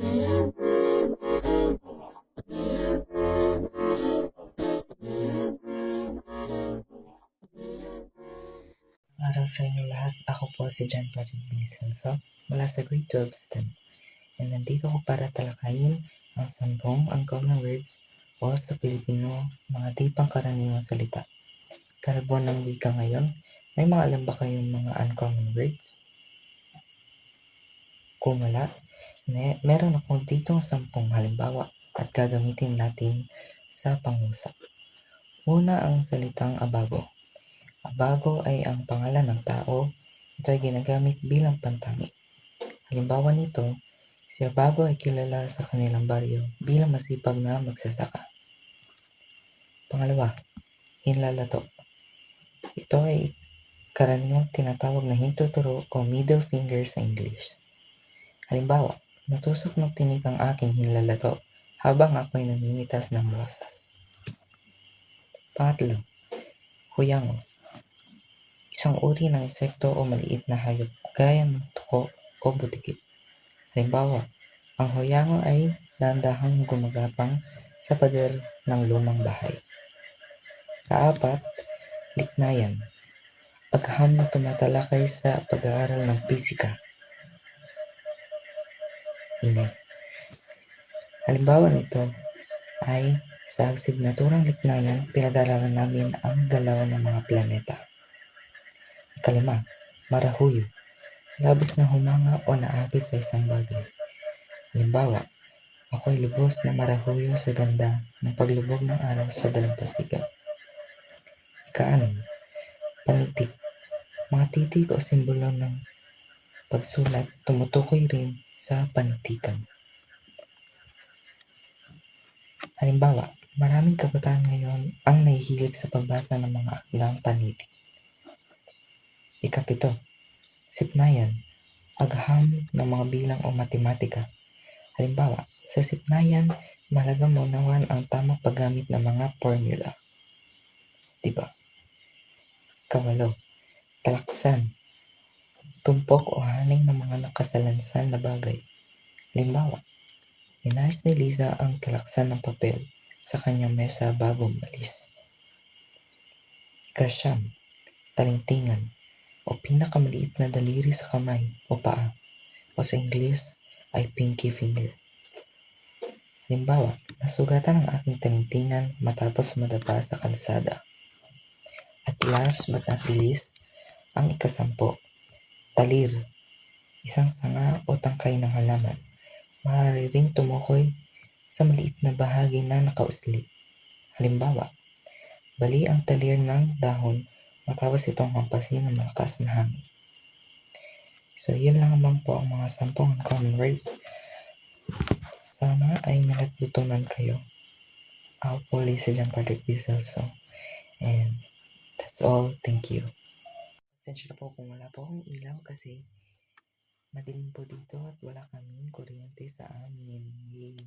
Araw sa inyo lahat. Ako po si John Patrick Binicelso mula sa Grade 12 STEM. And nandito ko para talakayin ang sampung uncommon words o sa Pilipino, mga di pangkaraniwang salita. Karabuan ng wika ngayon, may mga alam ba kayong mga uncommon words? Kung wala, ne, meron ako ditong sampung halimbawa at gagamitin natin sa pangusap. Una ang salitang abago. Abago ay ang pangalan ng tao. Ito ay ginagamit bilang pantami. Halimbawa nito, si Abago ay kilala sa kanilang baryo bilang masipag na magsasaka. Pangalawa, hinlalato. Ito ay karaniwang tinatawag na hintuturo o middle finger sa English. Halimbawa, natusok ng tinig ang aking hinlalato habang ako'y namimitas ng mosas. Pangatlo, huyango. Isang uri ng insekto o maliit na hayop gaya ng tuko o butikit. Halimbawa, ang huyango ay dandahang gumagapang sa pader ng lumang bahay. Kaapat, liknayan. Pagham na tumatalakay sa pag-aaral ng pisika. Ingay. Halimbawa nito ay sa signaturang liknayan, pinag-aralan namin ang galaw ng mga planeta. Kalima, marahuyo. Labis na humanga o naakit sa isang bagay. Halimbawa, ako'y lubos na marahuyo sa ganda ng paglubog ng araw sa dalampasigan. Ikaanim, panitik. Mga titik o simbolo ng pagsulat tumutukoy rin sa panitikan. Halimbawa, maraming kabataan ngayon ang nahihilig sa pagbasa ng mga akdang panitik. Ikapito, sipnayan, pagham ng mga bilang o matematika. Halimbawa, sa sipnayan, mahalaga maunawan ang tamang paggamit ng mga formula. Diba? Kawalo, talaksan, tumpok o haning ng mga nakasalansan na bagay. Halimbawa, inayos ni Liza ang talaksan ng papel sa kanyang mesa bago umalis. Ikasyam, talingtingan o pinakamaliit na daliri sa kamay o paa o sa Ingles ay pinky finger. Halimbawa, nasugatan ang aking talingtingan matapos madapa sa kalsada. At last but not least, ang ikasampo, talir, isang sanga o tangkay ng halaman. Maaari ring tumukoy sa maliit na bahagi na nakausli. Halimbawa, bali ang talir ng dahon matapos itong hampasin ng malakas na hangin. So, yun lang naman po ang mga sampung uncommon words. Sana ay may natutunan kayo. Ako po, Lisa Jan Patrick. And that's all. Thank you. Pasensya na po kung wala po akong ilaw kasi madilim po dito at wala kaming kuryente sa amin. Yay!